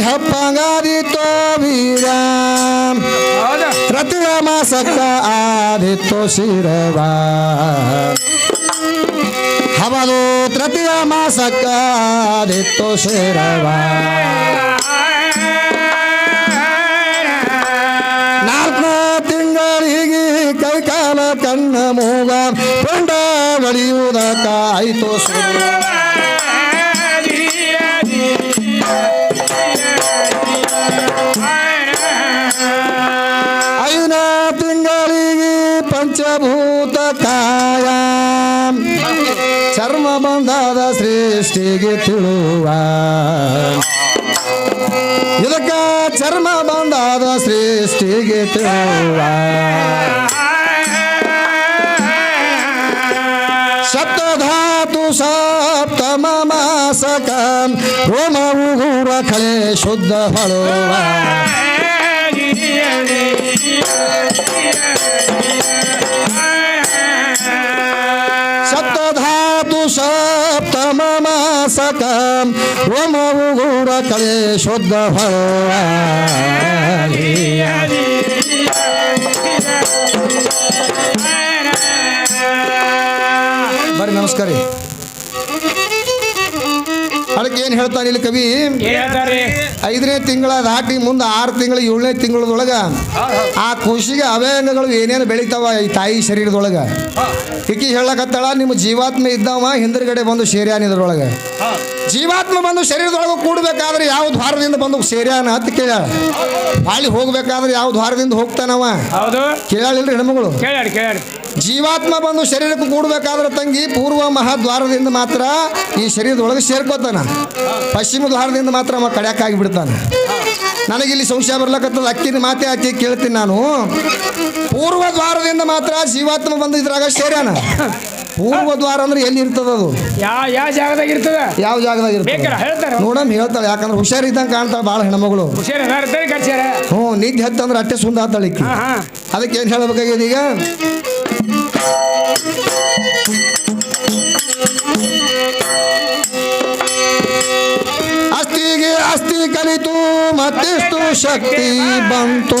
ಹಪ್ಪಂಗಾದಿತ್ತೋ ವೀರ ಹೌದಾ? ರತಿಯ ಮಾಸಕ್ಕ ಆದಿತ್ತು ಶಿರವ. ಹವಲು ತೃತೀಯ ಮಾಸಕ್ಕ ಆದಿತ್ತು ಶಿರವ. ನಾಲ್ಕು ತಿಂಗಳಿಗೆ ಕೈಕಾಲ ಕಣ್ಣ ಮೂಗ ಪುಂಡ ಒಳಿಯುವುದಕ್ಕ ಆಯಿತು ಸೃಷ್ಟಿಗೆ ತಿಳುವ ಇದಕ್ಕ ಚರ್ಮ ಬಂದಾದ ಸೃಷ್ಟಿಗೆ ತಿಳುವ ಸಪ್ತಧಾತು ಸಪ್ತಮ ಮಾಸಕ ರೋಮ ಉಗುರ ಕಳೆ ಶುದ್ಧ ಹೊಳುವ ಉಗುರ ಕಳೆ ಶುದ್ಧ ಹೊಳುವ ಬರ್ರಿ ನಮಸ್ಕಾರ ರೀ ಅದಕ್ಕೆ ಏನು ಹೇಳ್ತಾನೆ ಇಲ್ಲಿ ಕವಿ? ಐದನೇ ತಿಂಗಳ ದಾಟಿ ಮುಂದೆ ಆರು ತಿಂಗಳ ಏಳನೇ ತಿಂಗಳದೊಳಗ ಆ ಖುಷಿಗೆ ಅವಯಂಗಗಳು ಏನೇನು ಬೆಳಿತಾವ ಈ ತಾಯಿ ಶರೀರದೊಳಗ? ಇಕ್ಕಿ ಹೇಳಕತ್ತಾಳ ನಿಮ್ಮ ಜೀವಾತ್ಮ ಇದ್ದಾವ ಹಿಂದಿರುಗಡೆ ಬಂದು ಸೇರ್ಯಾನ ಇದ್ರೊಳಗ. ಜೀವಾತ್ಮ ಬಂದು ಶರೀರದೊಳಗೆ ಕೂಡಬೇಕಾದ್ರೆ ಯಾವ ದ್ವಾರದಿಂದ ಬಂದು ಸೇರ್ಯಾನ ಅಂತ ಕೇಳ ಬಾಳಿ ಹೋಗ್ಬೇಕಾದ್ರೆ ಯಾವ ದ್ವಾರದಿಂದ ಹೋಗ್ತಾನವ? ಹೌದು. ಕೇಳಾಳಿಲ್ರಿ ಹೆಣ್ಮಗಳು? ಜೀವಾತ್ಮ ಬಂದು ಶರೀರಕ್ಕೆ ಕೂಡಬೇಕಾದ್ರೆ ತಂಗಿ ಪೂರ್ವ ಮಹಾದ್ವಾರದಿಂದ ಮಾತ್ರ ಈ ಶರೀರದೊಳಗೆ ಸೇರ್ಕೋತಾನ. ಪಶ್ಚಿಮ ದ್ವಾರದಿಂದ ಮಾತ್ರ ಅವ ಕಡ್ಯಾಕಾಗಿ ಬಿಡ್ತಾನೆ ನನಗಿಲ್ಲಿ ಸಂಶಯ ಬರ್ಲಕತ್ತದ ಅಕ್ಕಿನ ಮಾತೆ ಹಾಕಿ ಕೇಳ್ತೀನಿ ನಾನು. ಪೂರ್ವ ದ್ವಾರದಿಂದ ಮಾತ್ರ ಜೀವಾತ್ಮ ಬಂದು ಇದ್ರಾಗ ಸೇರ್ಯಾನ. ಪೂರ್ವ ದ್ವಾರ ಅಂದ್ರೆ ಎಲ್ಲಿ ಇರ್ತದ ಅದು? ಯಾವ ಯಾವ ಜಾಗದಾಗ ಇರ್ತದ? ಯಾವ ಜಾಗದಾಗ ಇರ್ತದೆ? ಹೇಳ್ತಾರ. ನೋಡಮ್ ಹೇಳ್ತಾಳೆ. ಯಾಕಂದ್ರೆ ಹುಷಾರಿದ್ದಂಗೆ ಕಾಣ್ತಾಳೆ ಭಾಳ ಹೆಣ್ಮಗಳು. ಹ್ಞೂ ನಿದ್ದೆ ಹತ್ತಂದ್ರೆ ಅಟ್ಟೆ ಸುಂದ ಆತಾಳೆ ಅದಕ್ಕೆ ಏನು ಹೇಳಬೇಕಾಗಿದೆ ಈಗ? ಅಸ್ತಿ ಕಲಿತು ಮತ್ತಿಷ್ಟು ಶಕ್ತಿ ಬಂತು.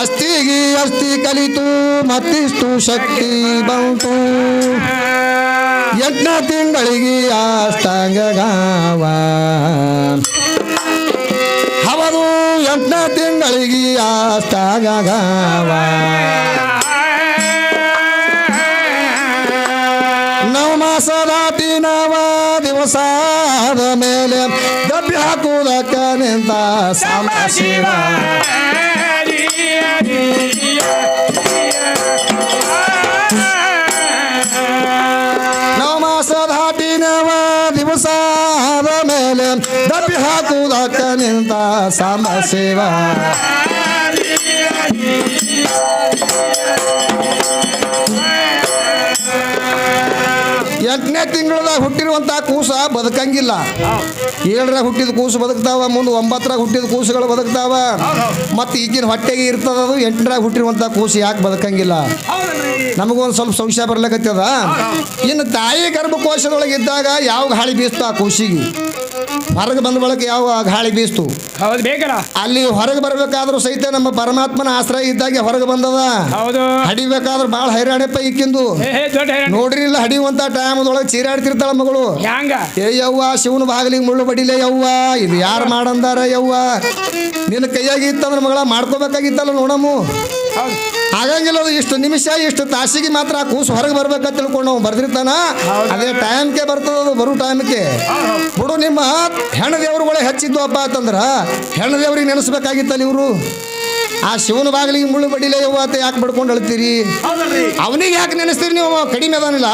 ಅಸ್ತಿಗೆ ಅಸ್ತಿ ಕಲಿತು ಮತ್ತಿಷ್ಟು ಶಕ್ತಿ ಬಂತು. ಎಂಟನೇ ತಿಂಗಳಿಗೆ ಅಷ್ಟಾಂಗ ಗಾವ. ಯಜ್ಞ ತಿಂಗಳಿಗೆ ಅಷ್ಟಾಗ ಗಾವ. ನವ ಮಾಸ ದಾಟಿ ನವ ದಿವಸ ದಬ್ಬಿ ಹಾಕುವುದಕ್ಕ ನಿಂತ ಸಾಮ ಶಿವ ನವ ಮಾಸ ದಾಟಿ ನವ ದಿವಸ ಆದ ಮೇಲೆ ದಬ್ಬಿ ಹಾಕುವುದಕ್ಕ ನಿಂತ ಶಿವ ಎಂಟನೇ ತಿಂಗಳದಾಗ ಹುಟ್ಟಿರುವಂಥ ಕೂಸ ಬದುಕಂಗಿಲ್ಲ. ಏಳರಾಗ ಹುಟ್ಟಿದ ಕೂಸು ಬದುಕ್ತಾವ, ಮುಂದೆ ಒಂಬತ್ತರಾಗ ಹುಟ್ಟಿದ ಕೂಸುಗಳು ಬದುಕ್ತಾವ. ಮತ್ತು ಈಗಿನ ಹೊಟ್ಟೆಗೆ ಇರ್ತದ ಅದು, ಎಂಟರಾಗ ಹುಟ್ಟಿರುವಂಥ ಕೂಸು ಯಾಕೆ ಬದುಕಂಗಿಲ್ಲ? ನಮಗೊಂದು ಸ್ವಲ್ಪ ಸಂಶಯ ಬರ್ಲಕತ್ತದ? ಇನ್ನು ತಾಯಿ ಗರ್ಭಕೋಶದೊಳಗಿದ್ದಾಗ ಯಾವ ಗಾಳಿ ಬೀಸ್ತಾ ಕೂಸಿಗೆ? ಹೊರಗೆ ಬಂದ ಬಳಿಕ ಯಾವ ಗಾಳಿ ಬೀಸ್ತು? ಹೌದು ಬೇಕಲ್ಲ. ಅಲ್ಲಿ ಹೊರಗೆ ಬರಬೇಕಾದ್ರೂ ಸಹಿತ ನಮ್ಮ ಪರಮಾತ್ಮನ ಆಶ್ರಯ ಇದ್ದಾಗೆ ಹೊರಗೆ ಬಂದದ. ಹೌದು. ಹಡಿಬೇಕಾದ್ರೆ ಭಾಳ ಹೈರಾಣಪ್ಪ ಹೈರಾಣ. ನೋಡ್ರಿ ಇಲ್ಲ ಹಡಿಯುವಂತ ಟೈಮ್ದೊಳಗೆ ಚೀರಾಡ್ತಿರ್ತಾಳ ಮಗಳು. ಹ್ಯಾಂಗ? ಏ ಯವ್ವ ಶಿವನ ಬಾಗಿಲಿಗೆ ಮುಳ್ಳು ಬಡಿಲೆ ಯವ್ವ. ಇದು ಯಾರು ಮಾಡಂದಾರ ಯವ್ವ? ನಿನ್ನ ಕೈಯಾಗಿ ಇತ್ತಂದ್ರೆ ಮಗಳ ಮಾಡ್ಕೋಬೇಕಾಗಿತ್ತಲ್ಲ ನೋಡಮ್ಮು. ಆಗಂಗಿಲ್ಲ ಅದು ಇಷ್ಟು ನಿಮಿಷ ಇಷ್ಟು ತಾಸಿಗೆ ಮಾತ್ರ ಆ ಕೂಸು ಹೊರಗೆ ಬರ್ಬೇಕಂತ ತಿಳ್ಕೊಂಡು ನಾವು ಬರ್ದಿರ್ತಾನ. ಅದೇ ಟೈಮ್ಗೆ ಬರ್ತದ ಅದು ಬರೋ ಟೈಮ್ಗೆ ಬಿಡು ನಿಮ್ಮ ಹೆಣ್ಣು ದೇವ್ರುಗಳೇ ಹಬ್ಬ ಅಂತಂದ್ರ ಹೆಣ್ಣು ದೇವ್ರಿಗೆ ನೆನೆಸ್ಬೇಕಾಗಿತ್ತಲ್ಲ ಇವರು? ಆ ಶಿವನ ಬಾಗಿಲಿಗೆ ಮುಳ್ಳು ಬಡಿಲೇ ಅಂತ ಯಾಕೆ ಬಡ್ಕೊಂಡು ಅಳ್ತೀರಿ? ಅವನಿಗೆ ಯಾಕೆ ನೆನೆಸ್ತೀರಿ ನೀವು? ಕಡಿಮೆ ಅದಾನಿಲ್ಲ.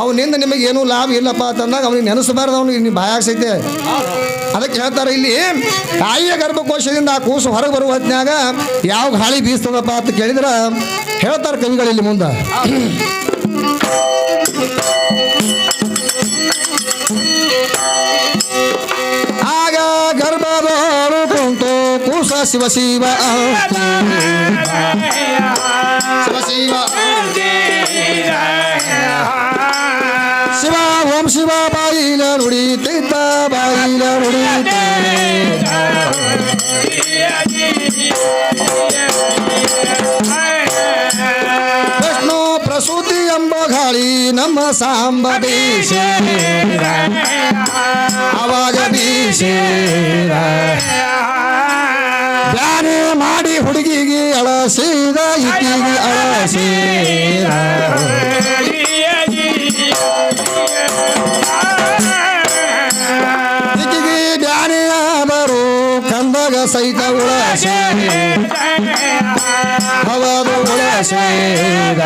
ಅವನಿಂದ ನಿಮಗೆ ಏನು ಲಾಭ ಇಲ್ಲಪ್ಪ ಅಂತಂದಾಗ ಅವನಿಗೆ ನೆನೆಸಬಾರ್ದು ಅವನಿಗೆ ನೀವು ಭಯ ಆಗ್ಸೈತೆ ಅದಕ್ಕೆ ಹೇಳ್ತಾರೆ ಇಲ್ಲಿ ತಾಯಿಯ ಗರ್ಭಕೋಶದಿಂದ ಆ ಕೂಸು ಹೊರಗೆ ಬರುವ ಹೊತ್ನ್ಯಾಗ ಯಾವ ಗಾಳಿ ಬೀಸ್ತದಪ್ಪ ಅಂತ ಕೇಳಿದ್ರೆ ಹೇಳ್ತಾರೆ ಕವಿಗಳಲ್ಲಿ ಮುಂದೆ. ಶಿವ ಶಿವ. ಶಿವ. ಶಿವ ಶಿವ. ಓಂ ಶಿವ, ಬಾಯಿಲ ನುಡಿ ನುಡಿತಿದ್ದ ಬಾಯಿಲ ನುಡಿತ ವಿಷ್ಣು ಪ್ರಸೂತಿ ಎಂಬ ಗಾಳಿ ನಮ್ಮ ಸಾಂಬ ಬೀಸೇರ ಅವಾಗ ಬೀಸೇರ ಬ್ಯಾನೆ ಮಾಡಿ ಹುಡುಗಿಗೆ ಅಳಸಿದ ಇಕ್ಕಿಗೆ ಅಳಸೀರ ಇಕ್ಕಿಗೆ ಬ್ಯಾನೆ ಆದರು ಕಂದಾಗ ಸಹಿತ ಉಳಸೇ. ಹವದು ಉಳಸೀರ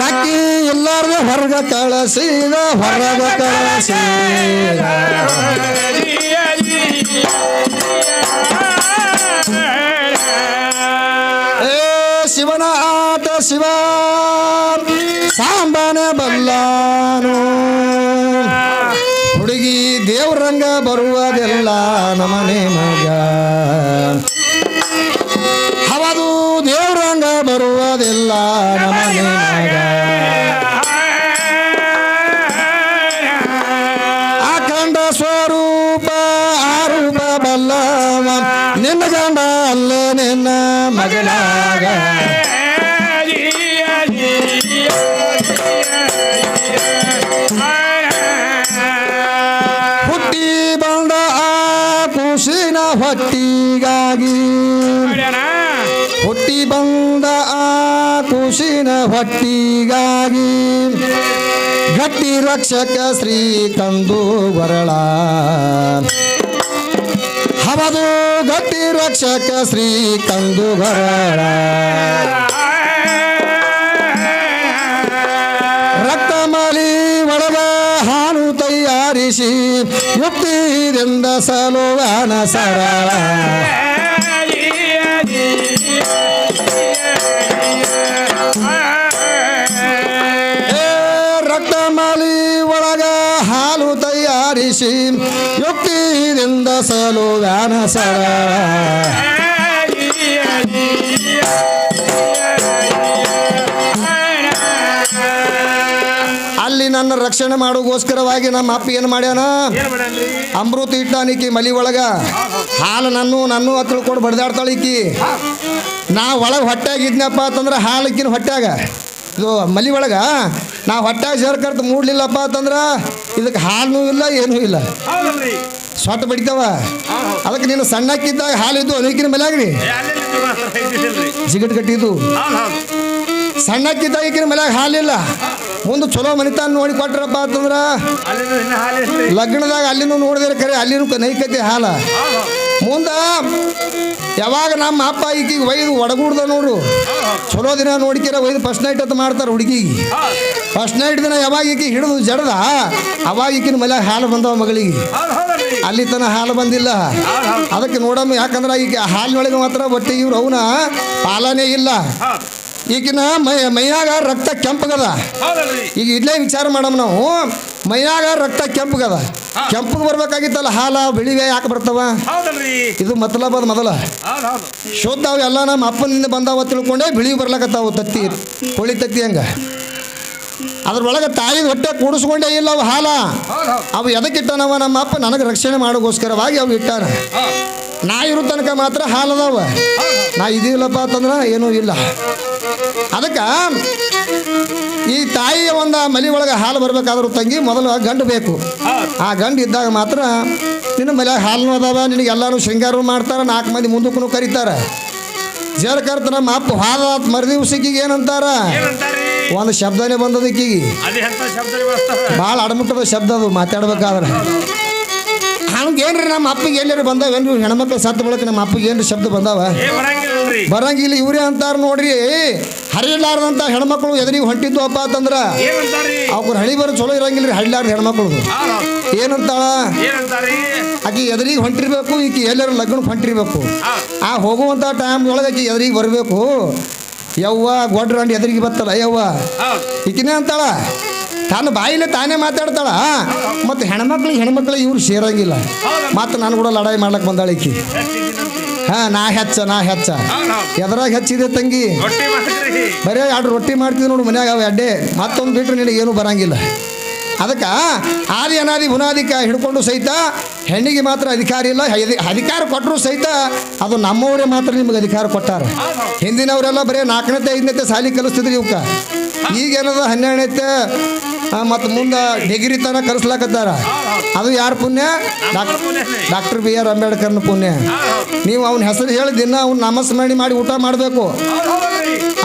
ದಕ್ಕಿ ಎಲ್ಲಾರ್ದು ಹೊರಗ ಕಳಸಿದ, ಹೊರಗ ಕಳಸೀರ ಶಿವ ಸಾಂಬಾನ ಬಲ್ಲಾನು. ಹುಡುಗಿ ದೇವ್ರಂಗ ಬರುವುದೆಲ್ಲ ನಮನೆ ಮಗ. ಹವದು ದೇವ್ರಂಗ ಬರುವುದೆಲ್ಲ ನಮನೆ ಹೊಟ್ಟಿಗಾಗಿ ಹುಟ್ಟಿ ಬಂದ ಆ ಕುಶಿನ ಹೊಟ್ಟಿಗಾಗಿ ಗಟ್ಟಿ ರಕ್ಷಕ ಶ್ರೀ ಕಂದು ಬರಳ ಹವದು ಗಟ್ಟಿ ರಕ್ಷಕ ಶ್ರೀ ಕಂದು ವರಳ. ತಯಾರಿಸಿ ಯುಕ್ತಿಯಿಂದ ಸಲುವಾನ ಸರಳ. ರಕ್ತ ಮಾಲಿ ಒಳಗ ಹಾಲು ತಯಾರಿಸಿ ಯುಕ್ತಿಯಿಂದ ಸಲುವಾನ ಸರಳ. ನನ್ನ ರಕ್ಷಣೆ ಮಾಡೋಗೋಸ್ಕರವಾಗಿ ನಮ್ಮ ಅಪ್ಪ ಏನು ಮಾಡ್ಯಾನ? ಅಮೃತ ಇಟ್ಟಾನಿಕಿ ಮಲಿ ಒಳಗ. ಹಾಲು ನನ್ನ ನನ್ನ ಹತ್ರ ತಿಳ್ಕೊಂಡು ಬಡ್ದಾಡ್ತಾಳಿಕಿ ನಾ ಒಳಗೆ ಹೊಟ್ಟೆಗಿದ್ನಪ್ಪ ಅಂತಂದ್ರೆ ಹಾಲು ಇಕ್ಕಿನ ಹೊಟ್ಯಾಗ. ಇದು ಮಲಿ ಒಳಗ. ನಾ ಹೊಟ್ಯಾಗ ಸೇರ್ಕರ್ತ ಮೂಡ್ಲಿಲ್ಲಪ್ಪ ಅಂತಂದ್ರೆ ಇದಕ್ಕೆ ಹಾಲು ಇಲ್ಲ ಏನೂ ಇಲ್ಲ. ಸೊಟ್ಟ ಬಿಡ್ತಾವ. ಅದಕ್ಕೆ ನೀನು ಸಣ್ಣಕ್ಕಿದ್ದಾಗ ಹಾಲಿದ್ದು ಅನೇಕಿನ ಆಗ್ರಿ ಜಿಗಟ್ ಕಟ್ಟಿದ್ದು ಸಣ್ಣಕ್ಕಿದ್ದಾಗ ಈಕಿನ ಮೇಲೆ ಹಾಲಿಲ್ಲ. ಮುಂದೆ ಚಲೋ ಮನಿತಾನ ನೋಡಿ ಕೊಟ್ರಪ್ಪ ಅಂತಂದ್ರ ಲಗ್ನದಾಗ ಅಲ್ಲಿನೂ ನೋಡಿದ್ರೆ ಕರೆ ಅಲ್ಲಿನೂ ನೈಕತಿ ಹಾಲ. ಮುಂದ ಯಾವಾಗ ನಮ್ಮ ಅಪ್ಪ ಈಕಿಗೆ ಒಯ್ದು ಒಡಗೂಡ್ದ ನೋಡು. ಚಲೋ ದಿನ ನೋಡಿಕೆರ ಒಯ್ದು ಫಸ್ಟ್ ನೈಟ್ ಅಂತ ಮಾಡ್ತಾರೆ ಹುಡುಗಿಗೆ. ಫಸ್ಟ್ ನೈಟ್ ದಿನ ಯಾವಾಗ ಈಕಿ ಹಿಡಿದು ಜಡದ ಅವಾಗ ಈಕಿನ ಮೇಲೆ ಹಾಲು ಬಂದವ ಮಗಳಿಗೆ. ಅಲ್ಲಿ ತನ ಹಾಲು ಬಂದಿಲ್ಲ. ಅದಕ್ಕೆ ನೋಡಮ್ಮ ಯಾಕಂದ್ರೆ ಈಗ ಹಾಲಿನೊಳಗೆ ಮಾತ್ರ ಬಟ್ಟೆ ಇವ್ರು ಅವನ ಪಾಲನೆ ಇಲ್ಲ. ಈಗಿನ ಮೈ ಮೈಯಾಗ ರಕ್ತ ಕೆಂಪಗದ. ಈಗ ಇಲ್ಲೇ ವಿಚಾರ ಮಾಡಮ್ ನಾವು. ಮೈಯಾಗ ರಕ್ತ ಕೆಂಪಗದ. ಕೆಂಪಗೆ ಬರ್ಬೇಕಾಗಿತ್ತಲ್ಲ ಹಾಲ ಬಿಳಿವೆ ಯಾಕೆ ಬರ್ತಾವ? ಇದು ಮೊದಲ. ಅದ ಮೊದಲ ಶೋಧ ಎಲ್ಲ ನಮ್ಮ ಅಪ್ಪನಿಂದ ಬಂದಾವ ತಿಳ್ಕೊಂಡೆ ಬಿಳಿ ಬರ್ಲಕತ್ತಾವು ತತ್ತಿ ಕೋಳಿ ತತ್ತಿ ಹಂಗ. ಅದ್ರೊಳಗೆ ತಾಯಿ ಹೊಟ್ಟೆ ಕೂಡಿಸ್ಕೊಂಡೇ ಇಲ್ಲ ಅವು ಹಾಲ. ಅವು ಎದಕ್ಕಿಟ್ಟಾನವ ನಮ್ಮ ಅಪ್ಪ? ನನಗೆ ರಕ್ಷಣೆ ಮಾಡೋಗೋಸ್ಕರವಾಗಿ ಅವು ಇಟ್ಟಾರ. ನಾ ಇರೋ ತನಕ ಮಾತ್ರ ಹಾಲದವ ನಾ ಇದಿಲ್ಲಪ್ಪ ಅಂತಂದ್ರೆ ಏನೂ ಇಲ್ಲ. ಅದಕ್ಕೆ ಈ ತಾಯಿಯ ಒಂದು ಮಲಿ ಒಳಗೆ ಹಾಲು ಬರ್ಬೇಕಾದ್ರೂ ತಂಗಿ ಮೊದಲು ಗಂಡು ಬೇಕು. ಆ ಗಂಡು ಇದ್ದಾಗ ಮಾತ್ರ ನಿನ್ನ ಮಲೆ ಹಾಲು ಅದಾವ ನಿನಗೆ ಎಲ್ಲರೂ ಶೃಂಗಾರ ಮಾಡ್ತಾರೆ ನಾಲ್ಕು ಮಂದಿ ಮುಂದಕ್ಕೂ ಕರೀತಾರೆ. ಜೇರ್ಕರ್ತ ನಮ್ಮ ಅಪ್ಪ ಹಾದ ಮರುದಿವ್ಸಕ್ಕಿಗೆ ಏನಂತಾರ? ಒಂದು ಶಬ್ದನೇ ಬಂದದಕ್ಕೀಗಿ ಭಾಳ ಅಡಮುಟ್ಟದ ಶಬ್ದ ಅದು ಮಾತಾಡ್ಬೇಕಾದ್ರೆ. ಹಂಗೇನ್ರಿ ನಮ್ಮ ಅಪ್ಪಿಗೆ ಎಲ್ಲರೂ ಬಂದಾವೇನ್ರಿ? ಹೆಣ್ಮಕ್ಳು ಸತ್ತ ಬಳಕ ನಮ್ಮ ಅಪ್ಪಿಗೆ ಏನ್ರಿ ಶಬ್ದ ಬಂದಾವ? ಬರಂಗಿಲ್ಲ ಇವ್ರೇ ಅಂತಾರ ನೋಡ್ರಿ. ಹರಿಲಾರ್ದಂತ ಹೆಣ್ಮಕ್ಳು ಎದುರಿಗೆ ಹೊಂಟಿದ್ದು ಅಪ್ಪ ಅಂತಂದ್ರ ಅವ್ರ ಹಳಿ ಬರೋ ಚಲೋ ಇರಂಗಿಲ್ಲ ರೀ ಹಳ್ಳಿಲಾರ್ದ ಹೆಣ್ಮಕ್ಳು ಏನಂತಾಳ? ಆಕಿ ಎದುರಿಗೆ ಹೊಂಟಿರ್ಬೇಕು ಈಕಿ ಎಲ್ಲರೂ ಲಗ್ನ ಹೊಂಟಿರ್ಬೇಕು. ಆ ಹೋಗುವಂತ ಟೈಮ್ ಒಳಗೆ ಆಕಿ ಎದುರಿಗೆ ಬರಬೇಕು. ಯವ್ವ ಗೊಡ್ರ ಅಂಡ್ ಎದುರಿಗೆ ಬತ್ತಲ್ಲ ಯವ್ವ. ಈಕಿನೇ ಅಂತಾಳ. ತಾನು ಬಾಯಿಲೆ ತಾನೇ ಮಾತಾಡ್ತಾಳ. ಮತ್ತು ಹೆಣ್ಮಕ್ಳಿಗೆ ಹೆಣ್ಮಕ್ಳಿಗೆ ಇವ್ರು ಸೇರಂಗಿಲ್ಲ. ಮತ್ತು ನಾನು ಕೂಡ ಲಡಾಯಿ ಮಾಡ್ಲಕ್ಕೆ ಬಂದಾಳ ಈಕಿ. ಹಾಂ ನಾ ಹೆಚ್ಚ ನಾ ಹೆಚ್ಚ. ಎದ್ರಾಗ ಹೆಚ್ಚಿದೆ ತಂಗಿ? ಬರೇ ಎರಡು ರೊಟ್ಟಿ ಮಾಡ್ತಿದ್ದೆ ನೋಡು ಮನ್ಯಾಗ ಅವ ಅಡ್ಡೆ ಮತ್ತೊಂದು ಬಿಟ್ರೆ ನಿನಗೆ ಏನು ಬರಂಗಿಲ್ಲ. ಅದಕ್ಕೆ ಆದಿ ಅನಾದಿ ಬುನಾದಿಕ ಹಿಡ್ಕೊಂಡು ಸಹಿತ ಹೆಣ್ಣಿಗೆ ಮಾತ್ರ ಅಧಿಕಾರ ಇಲ್ಲ ಅಧಿ- ಅಧಿಕಾರ ಕೊಟ್ಟರು ಸಹಿತ ಅದು ನಮ್ಮವರೇ ಮಾತ್ರ ನಿಮಗೆ ಅಧಿಕಾರ ಕೊಟ್ಟಾರ. ಹಿಂದಿನವರೆಲ್ಲ ಬರೀ ನಾಲ್ಕನೇತೆ ಐದನೇತೆ ಸಾಲಿ ಕಲಿಸ್ತಿದ್ರಿ ಇವಕ್ಕ. ಈಗೇನದ ಹನ್ನೆರಡನೇತೆ ಮತ್ತು ಮುಂದೆ ಡಿಗ್ರಿ ತನ ಕಲಿಸ್ಲಾಕತ್ತಾರ ಅದು ಯಾರ ಪುಣ್ಯ? ಡಾಕ್ಟರ್ ಡಾಕ್ಟರ್ ಬಿ ಆರ್ ಅಂಬೇಡ್ಕರ್ನ ಪುಣ್ಯ. ನೀವು ಅವನ ಹೆಸರು ಹೇಳಿ ದಿನ ಅವ್ನ ನಾಮಸ್ಮರಣೆ ಮಾಡಿ ಊಟ ಮಾಡಬೇಕು.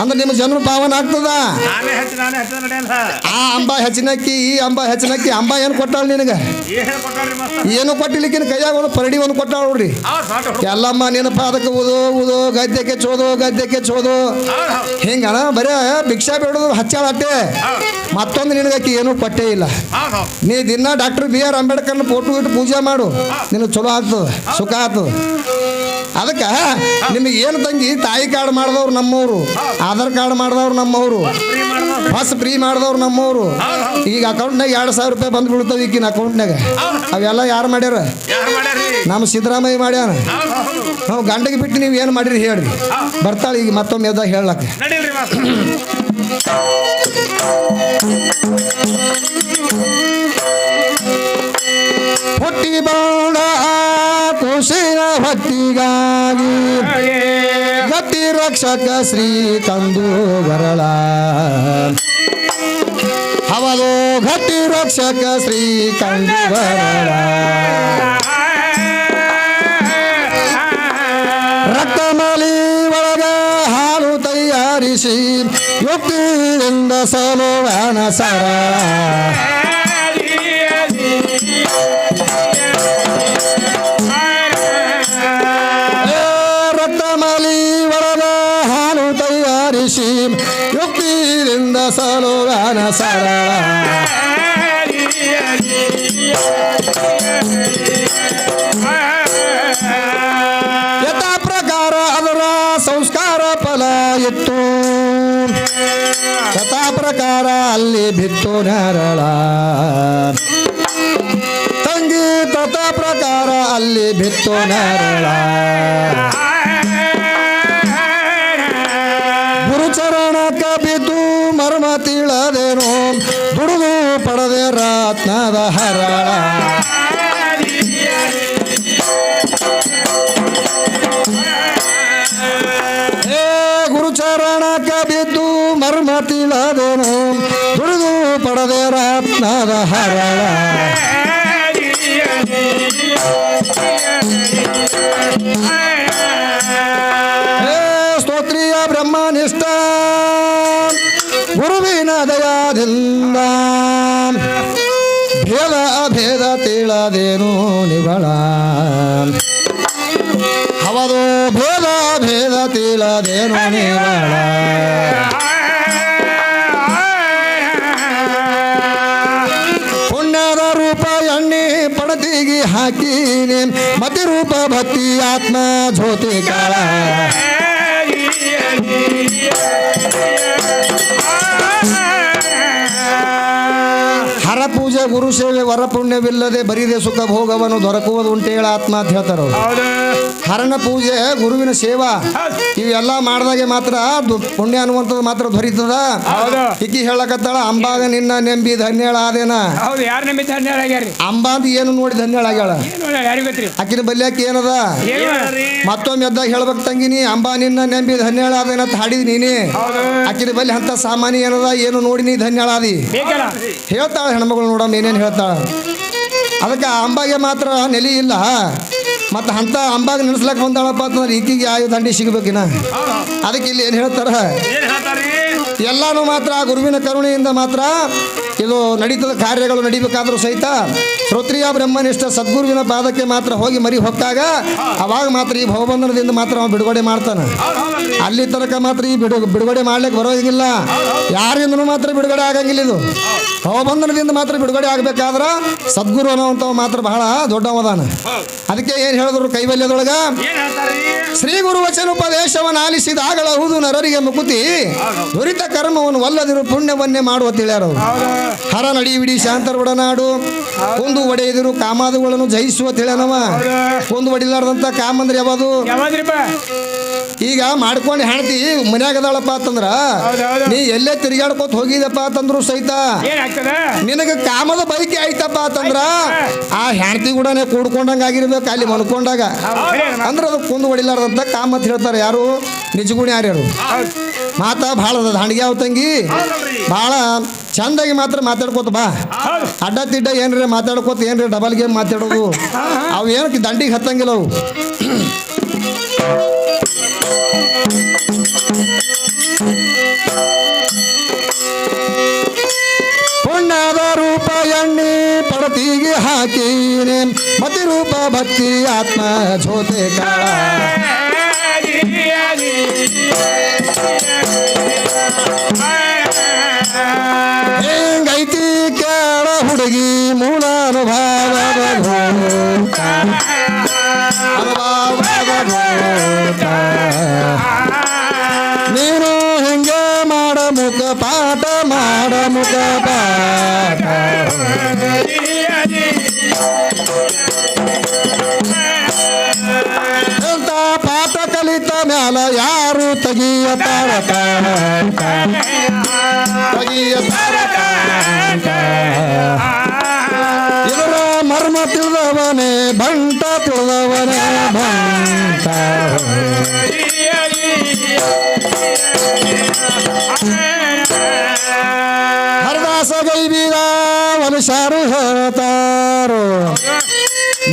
ಅಂದ್ರೆ ನಿಮ್ಮ ಜನರು ಪಾವನ ಆಗ್ತದ? ಆ ಅಂಬ ಹೆಚ್ಚಿನಕ್ಕಿ ಈ ಅಂಬ ಹೆಚ್ಚಿನಕ್ಕಿ ಅಂಬ ಏನು ಕೊಟ್ಟಾಳ ನಿನಗೆ? ಏನು ಕೊಟ್ಟಿಲಿಕ್ಕಿನ ಕೈಯಾಗ ಒಂದು ಪರಡಿ ಒಂದು ಕೊಟ್ಟಾಳ ನೋಡ್ರಿ. ಎಲ್ಲಮ್ಮ ನೆನಪ ಅದಕ್ಕೆ ಓದೋ ಓದೋ ಗದ್ಯಕ್ಕೆ ಚೋದು ಗದ್ಯಕ್ಕೆ ಚೋದು. ಹಿಂಗಣ ಬರೇ ಭಿಕ್ಷಾ ಬೇಡೋದು ಹಚ್ಚಾಳ ಅಟ್ಟೆ. ಮತ್ತೊಂದು ನಿನಗಕ್ಕಿ ಏನೂ ಪಟ್ಟೆ ಇಲ್ಲ. ನೀ ದಿನ ಡಾಕ್ಟರ್ ಬಿ ಆರ್ ಅಂಬೇಡ್ಕರ್ನ ಫೋಟೋ ಇಟ್ಟು ಪೂಜೆ ಮಾಡು. ನಿನಗೆ ಚಲೋ ಆಗ್ತದೆ ಸುಖ ಆಗ್ತದೆ ಅದಕ್ಕೆ ನಿಮಗೆ ಏನು ತಂಗಿ ತಾಯಿ ಕಾರ್ಡ್ ಮಾಡಿದವ್ರು ನಮ್ಮವರು ಆಧಾರ್ ಕಾರ್ಡ್ ಮಾಡಿದವ್ರು ನಮ್ಮವರು ಬಸ್ ಫ್ರೀ ಮಾಡಿದವ್ರು. ನಮ್ಮವರು. ಈಗ ಅಕೌಂಟ್ನಾಗ ಎರಡು ಸಾವಿರ ರೂಪಾಯಿ ಬಂದು ಬೀಳ್ತಾವ ಈಗಿನ ಅಕೌಂಟ್ನಾಗ ಅವೆಲ್ಲ ಯಾರು ಮಾಡ್ಯಾರ? ನಮ್ಮ ಸಿದ್ದರಾಮಯ್ಯ ಮಾಡ್ಯಾನ. ನಾವು ಗಂಡಗೆ ಬಿಟ್ಟು ನೀವು ಏನು ಮಾಡಿರಿ ಹೇಳ್ರಿ. ಬರ್ತಾಳೆ ಈಗ ಮತ್ತೊಮ್ಮೆ ಎದ್ದಾಗ ಹೇಳಕ್ಕೆ ಹುಟ್ಟಿ ಬಾಳ ಕುಶಿನ ಭಕ್ತಿಗಾಗಿ ಗತಿ ರಕ್ಷಕ ಶ್ರೀ ತಂದು ಬರಳ. ಹವಲು ಗತಿ ರಕ್ಷಕ ಶ್ರೀ ತಂದು ಬರಳ. ರಕ್ತಮಲಿ ಒಳಗ ಹಾಲು ತಯಾರಿಸಿ ಯುಕ್ತಿಯಿಂದ ಸಲುವಾನ ಸರ. ರಕ್ತಮಲಿ ಒಳಗ ಹಾಲು ತಯಾರಿಸಿ ಯುಕ್ತಿಯಿಂದ ಸಲುವಾನ ಸರ. ಯಥಾ ಪ್ರಕಾರ ಅದರ ಸಂಸ್ಕಾರ ಫಲ ಇತ್ತು. ಪ್ರಕಾರ ಅಲ್ಲಿ ಬಿತ್ತು ನರಳ. ತಂಗಿ ತತ ಪ್ರಕಾರ ಅಲ್ಲಿ ಬಿತ್ತು ನರಳ. ಗುರುಚರಣ ಬಿದ್ದು ಮರ್ಮ ತಿಳದೇನೋ, ದುಡಿದು ಪಡೆದೆ ರತ್ನದ ಹರಳ. ತಿಳದೇನೋ, ದುಡಿದು ಪಡದೆ ರತ್ನದ ಹರಳ. ಸ್ತೋತ್ರಿಯ ಬ್ರಹ್ಮನಿಷ್ಠ, ಗುರುವಿನ ದಯಾದಿಲ್ಲ ಭೇದ ಅಭೇದ ತಿಳದೇನು ನಿಬಳ. ಹವದು ಭೇದ ಭೇದ ತಿಳದೇನು ನಿಗಳ ಪಡತಿಗೆ ಹಾಕಿನಿ ಮತಿ ರೂಪ ಭಕ್ತಿ ಆತ್ಮ ಜ್ಯೋತಿ ಪೂಜೆ ಗುರು ಸೇವೆ ವರ ಪುಣ್ಯವಿಲ್ಲದೆ ಬರೀದೆ ಸುಖ ಭೋಗವನ್ನು ದೊರಕುವುದು ಉಂಟು ಆತ್ಮ ಅಂತ ಹೇಳ್ತಾರ ಹರಣ ಪೂಜೆ ಗುರುವಿನ ಸೇವಾ. ಇವೆಲ್ಲ ಮಾಡಿದಾಗೆ ಮಾತ್ರ ಪುಣ್ಯ ಅನ್ನುವಂಥದ್ದು ಮಾತ್ರ ದೊರೀತದ. ಇಕ್ಕಿ ಹೇಳಕತ್ತಾಳ ಅಂಬಾಗ ನಿನ್ನ ನೆಂಬಿ ಧನ್ಯಳ ಆದೇನ. ಆಗ್ಯಾರ್ರಿ ಏನು ನೋಡಿ ಧನ್ಯಳ ಆಗ್ಯಾಳ? ಆಕಿನ ಬಲ್ಯಾಕಿ ಏನದ? ಏನು ಮತ್ತೊಮ್ಮೆ ಎದ್ದಾಗ ಹೇಳ್ಬೇಕು ತಂಗಿನಿ ಅಂಬಾ ನಿನ್ನ ನೆಂಬಿ ಧನ್ಯಳ ಆದೇನ ಅಂತ ಹಾಡಿದ್ ನೀನೇ. ಆಕಿನ ಬಲ್ಲಿ ಅಂತ ಸಾಮಾನ್ಯ ಏನದ? ಏನು ನೋಡಿ ನೀ ಧನ್ಯಳಾದಿ ಹೇಳ್ತಾಳ ಹೆಣ್ಮಗಳು. ನೋಡಮ್ಮ ಏನೇನು ಹೇಳ್ತಾಳ? ಅದಕ್ಕೆ ಆ ಅಂಬಾಗೆ ಮಾತ್ರ ನೆಲೆ ಇಲ್ಲ. ಮತ್ತು ಅಂತ ಅಂಬಾಗ ನೆನೆಸ್ಲಕ್ಕೆ ಬಂದಾಳಪ್ಪ ಅಂತಂದ್ರೆ ಈಕಿಗೆ ಆಯು ದಂಡಿ ಸಿಗಬೇಕಿನ ಅದಕ್ಕೆ ಇಲ್ಲಿ ಏನು ಹೇಳ್ತಾರೆ? ಎಲ್ಲಾನು ಮಾತ್ರ ಗುರುವಿನ ಕರುಣೆಯಿಂದ ಮಾತ್ರ ಇದು ನಡೀತದ ಕಾರ್ಯಗಳು ನಡಿಬೇಕಾದ್ರೂ ಸಹಿತ ಶ್ರೋತ್ರಿಯ ಬ್ರಹ್ಮನಿಷ್ಠ ಸದ್ಗುರುವಿನ ಪಾದಕ್ಕೆ ಮಾತ್ರ ಹೋಗಿ ಮರಿ ಹೊಕ್ಕಾಗ ಅವಾಗ ಮಾತ್ರ ಈ ಭವಬಂಧನದಿಂದ ಮಾತ್ರ ಅವ ಬಿಡುಗಡೆ ಮಾಡ್ತಾನೆ. ಅಲ್ಲಿ ತನಕ ಮಾತ್ರ ಈ ಬಿಡು ಬಿಡುಗಡೆ ಮಾಡ್ಲಿಕ್ಕೆ ಬರೋದಿಲ್ಲ ಯಾರಿಂದನೂ ಮಾತ್ರ ಬಿಡುಗಡೆ ಆಗಂಗಿಲ್ಲ ಇದು. ಭವಬಂಧನದಿಂದ ಮಾತ್ರ ಬಿಡುಗಡೆ ಆಗ್ಬೇಕಾದ್ರ ಸದ್ಗುರು ಅನ್ನುವಂಥವ್ ಮಾತ್ರ ಬಹಳ ದೊಡ್ಡವದಾನ. ಅದಕ್ಕೆ ಏನು ಹೇಳಿದ್ರು ಕೈವಲ್ಯದೊಳಗ ಶ್ರೀ ಗುರು ವಚನೋಪದೇಶವನ್ನು ಆಲಿಸಿದಾಗಲಹುದು ನರರಿಗೆ ಮುಕುತಿ. ದುರಿತ ಕರ್ಮವನ್ನು ಒಲ್ಲದಿರು ಪುಣ್ಯವನ್ನೇ ಮಾಡುವ ತಿಳಿಯಾರವರು. ಹರ ನಡಿ ಬಿಡಿ ಶಾಂತರ ಒಡನಾಡು. ಒಂದು ಒಡೆಯದಿರು ಕಾಮಾದುಗಳನ್ನು ಜಯಿಸುವ ತಿಳಿಯನವ ಕುಂದು ಕಾಮ ಅಂದ್ರೆ ಯಾವುದು? ಈಗ ಮಾಡ್ಕೊಂಡು ಹೆಣತಿ ಮನ್ಯಾಗ ಅದಾಳಪ್ಪ ಅಂತಂದ್ರ ನೀ ಎಲ್ಲೇ ತಿರುಗಾಡ್ಕೊತ ಹೋಗಿದಪ್ಪ ಅಂತಂದ್ರು ಸಹಿತ. ನಿನಗ ಕಾಮದ ಬೈಕಿ ಆಯ್ತಪ್ಪ ಅಂತಂದ್ರ ಆ ಹೆಣ್ತಿ ಕೂಡನೇ ಕೂಡ್ಕೊಂಡಂಗ ಆಗಿರ್ಬೇಕು ಅಲ್ಲಿ ಮನ್ಕೊಂಡಾಗ ಅಂದ್ರೆ ಅದು ಕುಂದು ಹೊಡಿಲಾರ್ದಂತ ಕಾಮ ಅಂತ ಹೇಳ್ತಾರೆ ಯಾರು? ನಿಜಗುಣ ಯಾರ್ಯಾರು? ಮಾತಾ ಭಾಳ ಅದ ಹಣಿಗೆ ಅವ್ ತಂಗಿ ಭಾಳ ಚಂದಾಗಿ ಮಾತ್ರ ಮಾತಾಡ್ಕೋತ ಬಾ ಅಡ್ಡ ತಿಡ್ಡ ಏನ್ರಿ ಮಾತಾಡ್ಕೋತ ಏನ್ರಿ ಡಬಲ್ ಗೇಮ್ ಮಾತಾಡೋದು ಅವು ಏನಕ್ಕೆ ದಂಡಿಗೆ ಹತ್ತಂಗಿಲ್ಲ ಅವು ಪುಣ್ಯದ ರೂಪ ಎಣ್ಣೆ ಪಡತಿಗೆ ಹಾಕೀನಿ ಮತಿ ರೂಪ ಭಕ್ತಿ ಆತ್ಮ ಜೋತೆ ಕಾಳ ಹೆಂಗೈತಿ ಕೇಳ ಹುಡುಗಿ ಮೂಲ ಅನುಭವದ ಭೂತ. ಅನುಭವದ ನೀನು ಹಿಂಗೆ ಮಾಡ ಮುಖ ಪಾಠ ಮಾಡ ಮುಖ ಪಾಠ ಯಾರು para ಇದರ ಮರ್ಮ ತಿಳಿದವನೇ, ಬಂಟ ತಿಳಿದವನೇ ಬಂಟ. ಹರದಾಸ ಗೈಬೀರ ಮನುಷ್ಯರು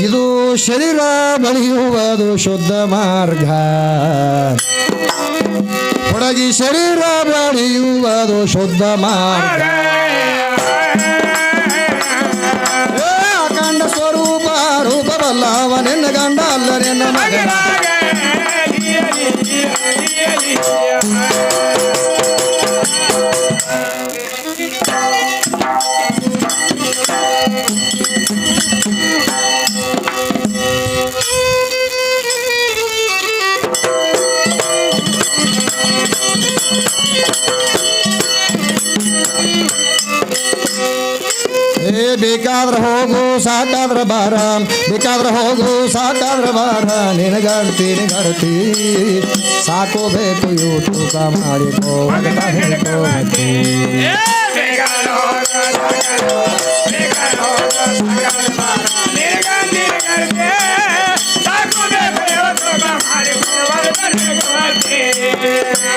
ಇದು ಶರೀರ ಬೆಳೆಯುವುದು ಶುದ್ಧ ಮಾರ್ಗ. ಹುಡುಗಿ ಶರೀರ ಬೆಳೆಯುವುದು ಶುದ್ಧ ಮಾರ್ಗ ಅಖಂಡ ಸ್ವರೂಪ ರೂಪವಲ್ಲವ ನಿನ್ನ ಗಂಡ ಅಲ್ಲ ನಿನ್ನ ಮಗನ ಬೇಕಾದ್ರೆ ಹೋಗು ಸಾಕಾದ್ರೆ ಬಾರ ಬೇಕಾದ್ರೆ ಹೋಗು ಸಾಕಾದ್ರೆ ಬಾರ ನಿನಗಡ್ತಿ ನಿಗಡ್ತಿ ಸಾಕು ಬೇಕು ಇವು ತೂಕ ಮಾಡಿಕೋ ಅಂತ ಹೇಳ್ಕೋತಿ.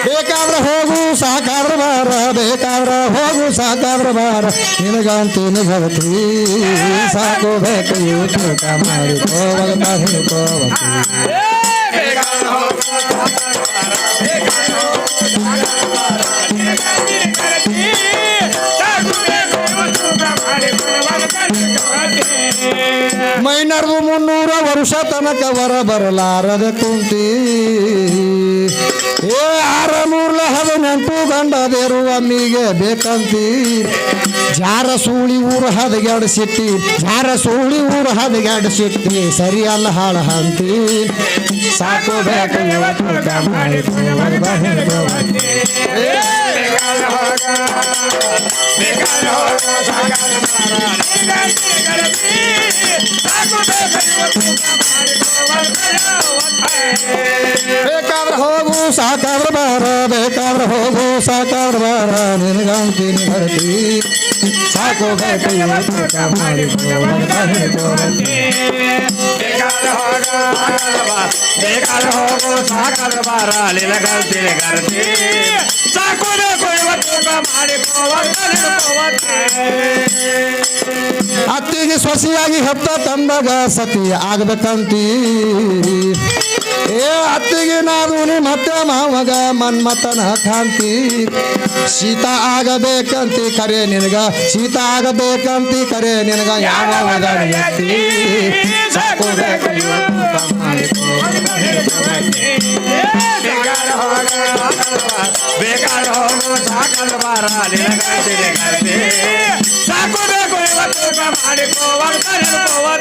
ಬೇಕಾದ್ರೆ ಹೋಗು ಸಾಕಾದ್ರೆ ಬಾರ ಬೇಕಾದ್ರೆ ಹೋಗು ಸಾಕಾದ್ರೆ ಬಾರ ನಿನಗಂತೂ ನಿಗಡ್ತಿ ಸಾಕು ಬೇಕು ಇವು ತೂಕ ಮಾಡಿಕೋ ಅಂತ ಹೇಳ್ಕೋತಿ. ಮೈನರ್ದು ಮುನ್ನೂರ ವರ್ಷ ತನಕ ವರ ಬರಲಾರದ ಕುಂತಿ ಏ ಆರ ಮೂರ್ಲ ಗಂಡ ಗಂಡದೇರು ಅಮ್ಮಿಗೆ ಬೇಕಂತಿ. ಜಾರ ಸೂಳಿ ಊರ ಹದಗೆರಡು ಸಿಟ್ಟಿ, ಜಾರ ಸೂಳಿ ಊರ ಹದಗೆರಡು ಸಿಟ್ಟಿ ಸರಿ ಅಲ್ಲ ಹಾಳ ಹಂತಿ. ಸಾಕು ಬೇಕು ಬೇಕಾದ್ರೆ ಹೋಗು ಸಾಕಾದ್ರೆ ಬಾರ ನಿನಗಂತೀನಿ ಬರ್ತಿ ಸಾಕು ಬೇಕು ಇವತ್ತು ಊಟ ಮಾಡಿಕೋ, ಒಬ್ಬ ಹಿಡ್ಕೋ. ಬೇಕಾದ್ರೆ ಹೋಗು ಸಾಕಾದ್ರೆ ಬಾರ ನಿನಗಲ್ತೀನಿ ಗರ್ತಿ ಸಾಕೋಬೇಕು ಇವತ್ತು ಮಾಡಿಕೋವಂತೆ ಅತ್ತಿಗೆ ಸೊಸೆಯಾಗಿ ಹೆತ್ತ ತಂದಾಗ ಸತಿ ಆಗ್ಬೇಕಂತಿ ಏ ಅತ್ತಿಗೆ ನಾನು ಮತ್ತೆ ಮಾವಗ ಮನ್ಮತನ ಕಾಂತಿ. ಸೀತಾ ಆಗಬೇಕಂತಿ ಕರೆ ನಿನಗ ಸೀತಾ ಆಗಬೇಕಂತಿ ಕರೆ ನಿನಗ. ಯಾವ ಹೋಗು ಇವತ್ತು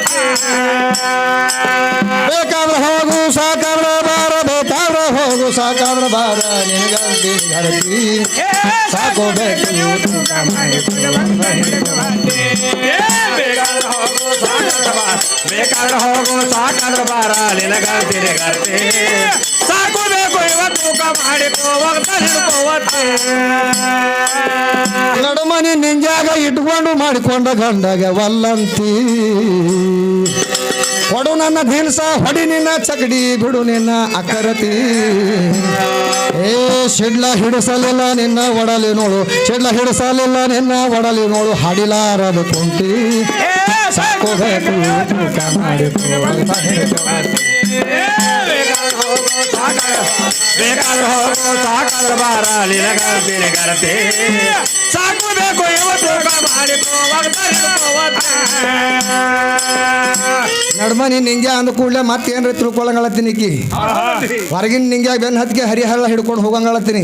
ಬೇಕಾದ್ರೆ ಹೋಗು ಸಾಕಾದ್ರೆ ಬಾರ ಬೇಕಾದ್ರೆ ಹೋಗು ಸಾ ಸಾಕಾದ್ರ ಬಾರ ನಿನಗಂತಿ ಗರತಿ ಸಾಕೋಬೇಕು ಇವು ತೂಕ ಮಾಡಿಕೊಳ್ಳುವಂತ ಹಿಡಿದುವಂತೆ. ಬೇಕಾದ್ರೆ ಹೋಗು ಸಾಕಾದ್ರ ಬಾರ ಬೇಕಾದ್ರೆ ಹೋಗು ಸಾಕಾದ್ರ ಬಾರ ನಿನಗಂತೀನಿ ಗರ್ತಿ ಸಾಕು ಬೇಕು ಇವತ್ತು ತೂಕ ಮಾಡಿಕೋ ಹಿಡ್ಕೋವತ್ತೆ ನಡುಮನಿ ನಿಂಜಾಗ ಇಟ್ಕೊಂಡು ಮಾಡಿಕೊಂಡ ಗಂಡಗ ವಲ್ಲಂತಿ. ಕೊಡು ನನ್ನ ದಿನಸ ಹೊಡಿ ನಿನ್ನ ಚಕಡಿ ಬಿಡು ನಿನ್ನ ಅಕರತಿ. ಏ ಶಿಡ್ಲ ಹಿಡಿಸಲಿಲ್ಲ ನಿನ್ನ ಒಡಲಿ ನೋಡು ಶಿಡ್ಲ ಹಿಡಿಸಲಿಲ್ಲ ನಿನ್ನ ಒಡಲಿ ನೋಡು ಹಾಡಿಲಾರದು ಕುಂಟಿ. ಸಾಕೋಬೇಕು ಹಿಡಿದುವಂತೆ. ಬೇಕಾದ್ರೆ ಹೋಗು ಸಾಕಾದ್ರ ಬಾರ ನಿನಗಂತೀನಿ ಗರ್ತಿ ಸಾಕು ಬೇಕು ನಡ್ಮನಿ ನಿಂಗೆ ಅಂದ ಕೂಡಲೇ ಮತ್ತೇನ್ರಿ ತಿಳ್ಕೊಳಂಗಳತ್ತೀನಿ ಈಕಿ? ಹೊರಗಿನ ನಿಂಗೆ ಬೆನ್ ಹತ್ತಿಗೆ ಹರಿಹರ ಹಿಡ್ಕೊಂಡು ಹೋಗಂಗಳತ್ತೀನಿ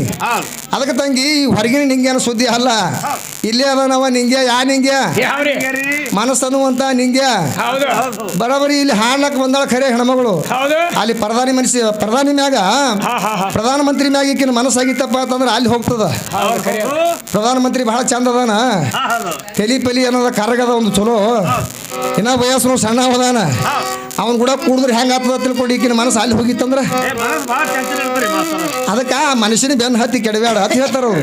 ಅದಕ್ಕೆ ತಂಗಿ ಹೊರಗಿನ ನಿಂಗೇನು ಸುದ್ದಿ ಅಲ್ಲ. ಇಲ್ಲೇ ಅದನವ ನಿಂಗೆ ಯಾ ನಿಂಗೆ ಮನಸ್ಸನ್ನುವಂತ ನಿಂಗೆ ಬರೋಬರಿ ಇಲ್ಲಿ ಹಾಡ್ಲಕ್ ಬಂದಾಳ ಖರೆ ಹೆಣ್ಮಗಳು. ಅಲ್ಲಿ ಪ್ರಧಾನಿ ಮನಸ್ಸಿ, ಪ್ರಧಾನಿ ಮ್ಯಾಗ ಪ್ರಧಾನಮಂತ್ರಿ ಮ್ಯಾಗ ಈಕಿನ ಮನಸ್ಸಾಗಿತ್ತಪ್ಪ ಅಂತಂದ್ರೆ ಅಲ್ಲಿ ಹೋಗ್ತದ. ಪ್ರಧಾನಮಂತ್ರಿ ಬಹಳ ಚಂದ ಅದಾನ. ತಲಿ ಪಲಿ ಅನ್ನೋದ ಕರಗದ ಒಂದು ಚಲೋ. ಇನ್ನ ವಯಸ್ಸು ಸಣ್ಣ ಅವದಾನ. ಅವನ್ ಕೂಡ ಕುಡಿದ್ರೆ ಹೆಂಗ ಆಗ್ತದ ತಿಳ್ಕೊಂಡು ಈಕಿನ ಮನಸ್ಸು ಅಲ್ಲಿ ಹೋಗಿತ್ತಂದ್ರ? ಅದಕ್ಕೆ ಆ ಮನುಷ್ಯನ ಬೆನ್ನ ಹತ್ತಿ ಕೆಡಬೇಡ ಅಂತ ಹೇಳ್ತಾರ ಅವ್ರು.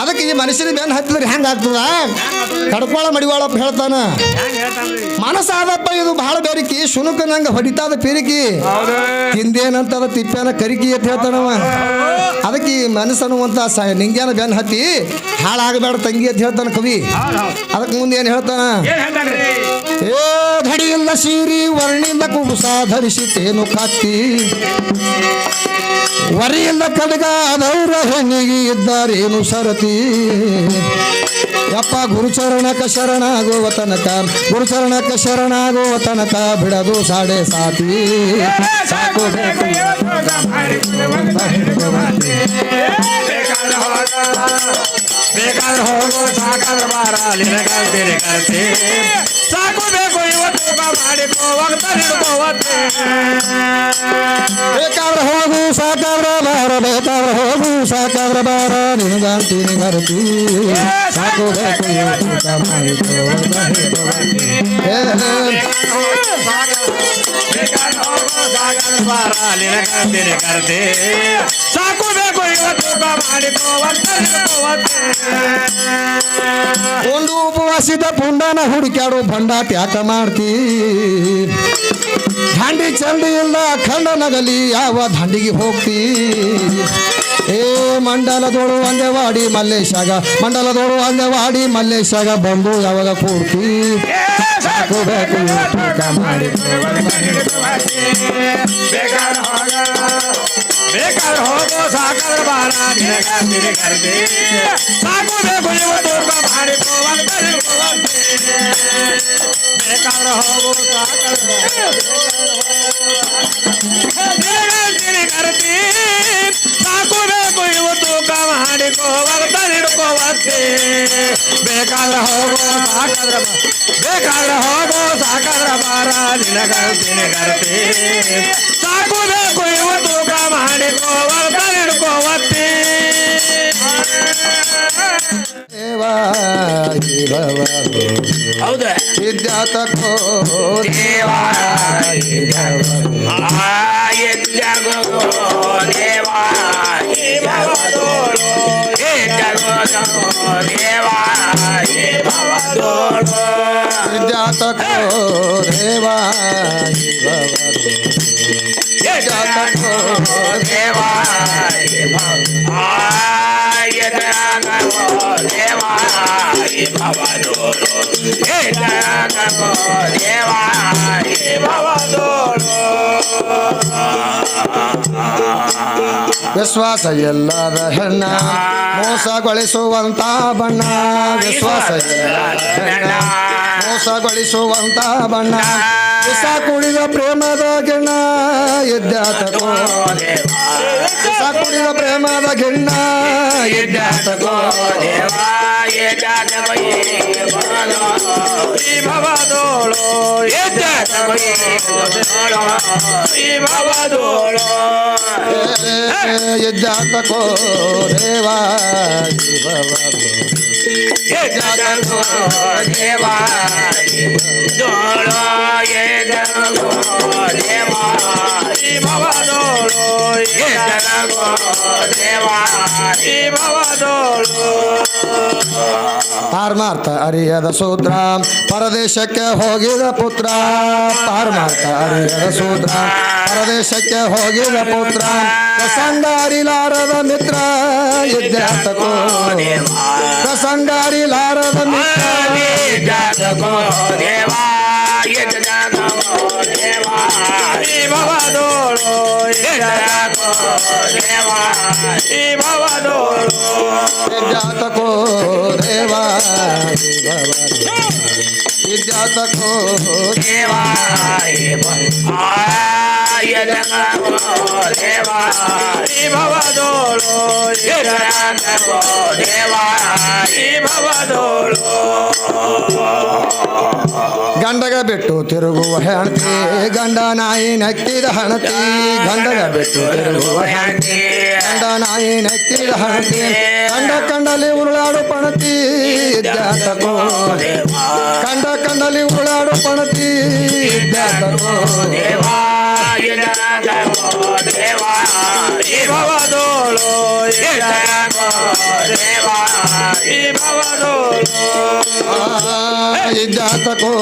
ಅದಕ್ಕೆ ಈ ಮನುಷ್ಯನ ಬೆನ್ನ ಹತ್ತಿದ್ರೆ ಹೆಂಗ ಆಗ್ತದ? ಕಡ್ಕೊಳ ಮಡಿವಾಳಪ್ಪ ಹೇಳ್ತಾನ. ಮನಸ್ಸಾದಪ್ಪ ಇದು ಬಹಳ ಬೇರಿಕಿ. ಶುನುಕ ನಂಗ ಹೊಡಿತಾದ ಪಿರಿಕಿ. ತಿಂದೇನಂತ ತಿಪ್ಪೇನ ಕರಿಕಿ ಅಂತ ಹೇಳ್ತಾನವ ಅದಕ್ಕೆ ಈ ಮನಸ್ಸು ಅನ್ನುವಂತ ಸ ನಿಂಗೇನ ಬೆನ್ನ ಹತ್ತಿ ಹಾಳಾಗಬೇಡ ತಂಗಿ ಅಂತ ಹೇಳ್ತಾನ ಕವಿ. ಅದಕ್ಕೆ ಮುಂದೆ ಏನು ಹೇಳ್ತಾನ? ಏ ಧಡಿಯಿಲ್ಲ ಸೀರಿ ವರ್ಣಿಲ್ಲ ಧರಿಸಿ ತೇನು ಕತ್ತಿ ವರಿಯಿಲ್ಲ ಕಡಗ ಅದೌರ ಹೆಣ್ಣಿಗೆ ಇದ್ದಾರೇನು ಸರತಿ? ಯಪ್ಪ ಗುರುಚರಣಕ ಶರಣಾಗುವ ತನಕ ಗುರುಚರಣಕ ಶರಣಾಗುವ ತನಕ ಬಿಡದು ಸಾಡೆ ಸಾತಿ. ಸಾಕು ಬೇಕು. ಬೇಕಾದ್ರೆ ಹೋಗು ಸಾಕಾದ್ರೆ ಬಾರ ನಿನಗಂತೀನಿ ಗರ್ತಿ ಸಾಕು ಬೇಕು. ಇವತ್ತು ತೂಕ ಮಾಡಿಕೋ ಹೋಗ್ತಾ ಹಿಡ್ಕೋವತ್ತೆ ಬೇಕಾದ್ರೆ ಹೋಗು ಸಾಕಾದ್ರ ಬಾರ ಬೇಕಾದ್ರ ಹೋಗು ಸಾಕಾದ್ರ ಬಾರ ನಿನಗಂತೀನಿ ಗರತಿ ಸಾಕು ಬೇಕು ಊಟ. ಸಾಕು ಬೇಕು ಒಂದು ಉಪವಾಸಿದ ಪುಂಡನ ಹುಡುಕ್ಯಾಡು ಭಂಡಾಟ ಯಾಕ ಮಾಡ್ತಿ. ದಾಂಡಿ ಚಂಡಿ ಇಲ್ಲ, ಖಂಡ ನಗಲಿ, ಯಾವ ದಾಂಡಿಗೆ ಹೋಗ್ತಿ? ಏ, ಮಂಡಲದೋಳು ಅಂದೆವಾಡಿ ಮಲ್ಲೇಶಾಗ, ಮಂಡಲದೋಳು ಅಂದೆವಾಡಿ ಮಲ್ಲೇಶಾಗ, ಬಂದು ಯಾವಾಗ ಕೂಡ್ತಿ? ಸಾಕು ಬೇಕು ತೂಕ ಮಾಡಿ ಬೇಕಾದ್ರೆ ಹೋಗೋ ಸಾಕಾದ್ರೆ ಬಾರ ನಿನಗಂತೀನಿ ಕರ್ದಿ ಸಾಕು ಬೇಕು ಇವತ್ತು ತೂಕ ಮಾಡಿಕೋ ಹೋಗ್ತಾ ಹಿಡ್ಕೋವತ್ತೆ ಬೇಕಾದ್ರೆ ಹೋಗೋ ಸಾಕಾದ್ರೆ ನಿನಗಂತೀನಿ ಕರ್ದಿ ಸಾಕು ಬೇಕು ಇವತ್ತು ತೂಕ ಮಾಡಿಕೋ ಹೋಗ್ತಾ ಹಿಡ್ಕೋವತ್ತೆ ಬೇಕಾದ್ರೆ ಹೋಗೋ ಸಾಕಾದ್ರೆ ಬಾ- ಬೇಕಾದ್ರೆ ಹೋಗೋ ಸಾಕಾದ್ರೆ ಬಾರ ನಿನಗಂತೀನಿ ಕರ್ದಿ ಸಾಕು ಬೇಕು ಇವತ್ತು ತೂಕ ಮಾಡಿಕೋ ಹೋಗ್ತಾ ಹಿಡ್ಕೋವತ್ತೆ ದೇವಾ ದೇವವ ಹೌದಾ ವಿದ್ಯಾತಕೋ ದೇವಾ ವಿದ್ಯಾತಕೋ ವಿಶ್ವಾಸ ಎಲ್ಲದ ಹೆಣ್ಣ ಮೋಸಗೊಳಿಸುವಂತ ಬಣ್ಣ ವಿಶ್ವಾಸ ಎಲ್ಲದ ಹೆಣ್ಣ ಮೋಸಗೊಳಿಸುವಂತ ಬಣ್ಣ ವಿಷ ಕುಡಿದ ಪ್ರೇಮದ ಗಿಣ್ಣ ಎದ್ಯಾತಕೋ ವಿಷ ಕುಡಿದ ಪ್ರೇಮದ ಗಿಣ್ಣ ಎದ್ಯಾತಕೋ ದೇವಾ ಈ ಭವದೋಳು ಈ ಭವದೋಳು ಯಜ್ಜಾತಕೋ ದೇವಾ ಶಿವವರು ದೇವಾ ದೋಳು ದೇವಾ ಈ ಭವದೋಳು ದೇವಾ ಈ ಭವದೋಳು ಪಾರ್ಮಾರ್ಥ ಅರಿಯದ ಸೂತ್ರ ಪರದೇಶಕ್ಕೆ ಹೋಗಿದ ಪುತ್ರ ಪಾರ್ಮಾರ್ಥ ಅರಿಯದ ಸೂತ್ರ ಪರದೇಶಕ್ಕೆ ಹೋಗಿದ ಪುತ್ರ ಪ್ರಸಂಗ ಅರಿಲಾರದ ಮಿತ್ರ ಯುದ್ಧಾರ್ಥಕೋ ಪ್ರಸಂಗ ಅರಿಲಾರದ ಮಿತ್ರ ಜಾತಕೋ ದೇವಾ ಯಜಾತಕೋ ದೇವಾ ಈ ಭವದೋಳು ಯಜಾತಕೋ ದೇವಾ ಈ ಭವದೋಳು ಜಾತಕೋ ದೇವಾ ಈ ಭವದೋಳು ಯಜಾತಕೋ ದೇವಾ ಈ ಭವದೋಳು ಗಂಡಗ ಬಿಟ್ಟು ತಿರುಗುವ ಹೆಣತಿ ಗಂಡ ನಾಯಿ ನಕ್ಕಿದ ಹಣತಿ ಗಂಡಗ ಬಿಟ್ಟು ತಿರುಗುವ ಹೆಣತಿ ಗಂಡ ನಾಯಿ ನಕ್ಕಿದ ಹಣತಿ ಕಂಡ ಕಂಡಲಿ ಉರುಳಾಡು ಪಣತಿ ಜಾತಕೋ ಕಂಡ ಕಂಡಲಿ ಉರುಳಾಡು ಪಣತಿ ಜಾತಕೋ ಈ ಭವದೋಳು ಜಾತಕೋ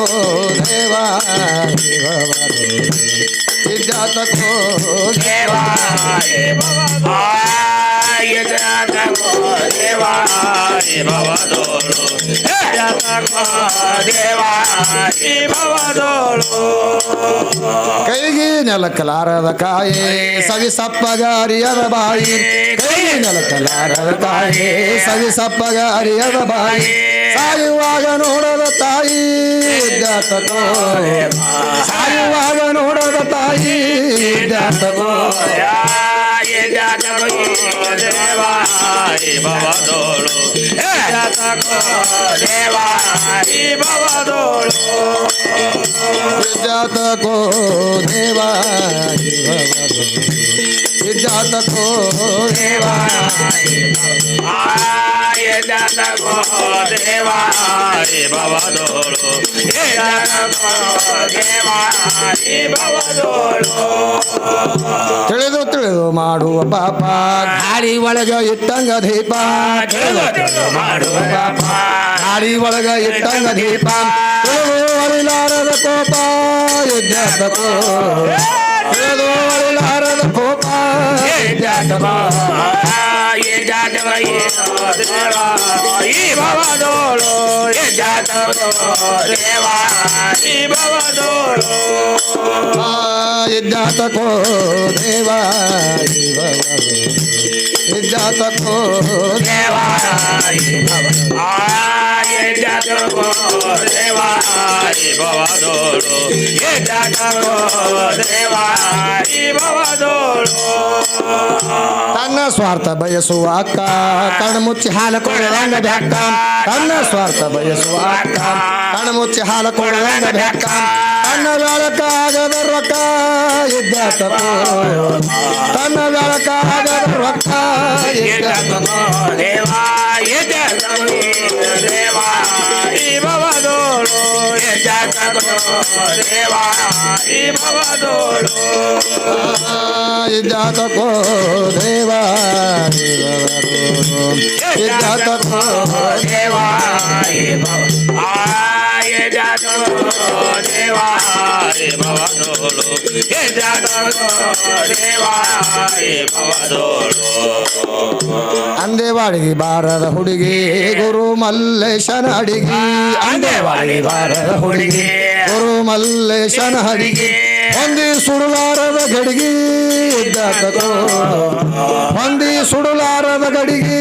ದೇವಾ ಯಜಾತಕೋ ದೇವಾ ಈ ಭವದೋಳು ಕೈಗೆ ನೆಲಕಲಾರದ ಕಾಯಿ ಸವಿ ಸಪ್ಪಗ ಅರಿಯದ ಬಾಯಿ. ಕೈಗೆ ನೆಲಕಲಾರದ ಕಾಯಿ ಸವಿ ಸಪ್ಪಗ ಅರಿಯದ ಬಾಯಿ. ಸಾಯುವಾಗ ನೋಡದ ತಾಯಿ ಜಾತಕೋ ಸಾಯುವಾಗ ನೋಡದ ತಾಯಿ ಜಾತಕೋ ದೇವಾ ಈ ಭವದೋಳು ಯಜಾತಕೋ ದೇವಾ ಈ ಭವದೋಳು ಜಾತಕೋ ದೇವಾ ಜಾತಕೋ ದೇವಾ ಯಜಾತಕೋ ದೇವಾ ಈ ಭವದೋಳು ಯಜಾತಕೋ ದೇವಾ ಈ ಭವದೋಳು ತಿಳಿದು ತಿಳಿದು ಮಾಡುವ ಪಾಪ ಗಾಳಿ ಒಳಗ ಇಟ್ಟಂಗ ದೀಪ ತಿಳಿದು ತಿಳಿದು ಮಾಡುವ ಪಾಪ ಗಾಳಿ ಒಳಗ ಇಟ್ಟಂಗ ದೀಪ ತಿಳಿದು ಅರಿಲಾರದ ಕೋಪ ಯುದ್ಧಕೋ ತಿಳಿದು ಅರಿಲಾರದ ಕೋಪ ye deva dolo dolo ತನ್ನ ಸ್ವಾರ್ಥ ಬಯಸುವ ಅಕ್ಕ ಕಣ್ಮುಚ್ಚಿ ಹಾಲ ಕೊಡದಂಗ ಬ್ಯಾಕ ತನ್ನ ಸ್ವಾರ್ಥ ಬಯಸುವ ಅಕ್ಕ ಕಣ್ಮುಚ್ಚಿ ಹಾಲು ಕೊಡದಂಗ ಬ್ಯಾಕ ತನ್ನ ಬೆಳಕಾಗದ ರೊಕ್ಕ ಇದ್ದ ತನ್ನ ಬೆಳಕಾಗದ ರೊಕ್ಕ ಇದ್ದ ದೇವಾ ಯಜಾತಕೋ ದೇವಾ ಈ ಭವದೋಳು ಇದ್ದಾತಕೋ ದೇವ ಇದ್ದಾತಕೋ ದೇವಾ ಈ ಭವ ಅಂದೇವಾಡಿಗೆ ಬಾರದ ಹುಡುಗಿ ಗುರು ಮಲ್ಲೇಶನ ಅಡಿಗೆ. ಅಂದೇವಾಡಿಗೆ ಬಾರದ ಹುಡುಗಿ ಗುರು ಮಲ್ಲೇಶನ ಅಡಿಗೆ. ಹೊಂದಿ ಸುಡುಲಾರದ ಗಡಿಗೆ ಇದ್ದಾತಕೋ ಹೊಂದಿ ಸುಡುಲಾರದ ಗಡಿಗೆ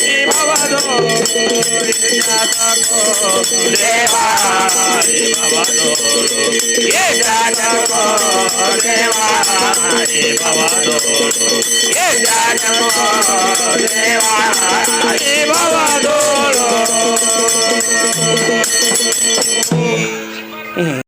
রে বাবা দো রে দাদা কো রে রে বাবা দো রে দাদা কো রে রে বাবা দো রে দাদা কো রে রে বাবা দো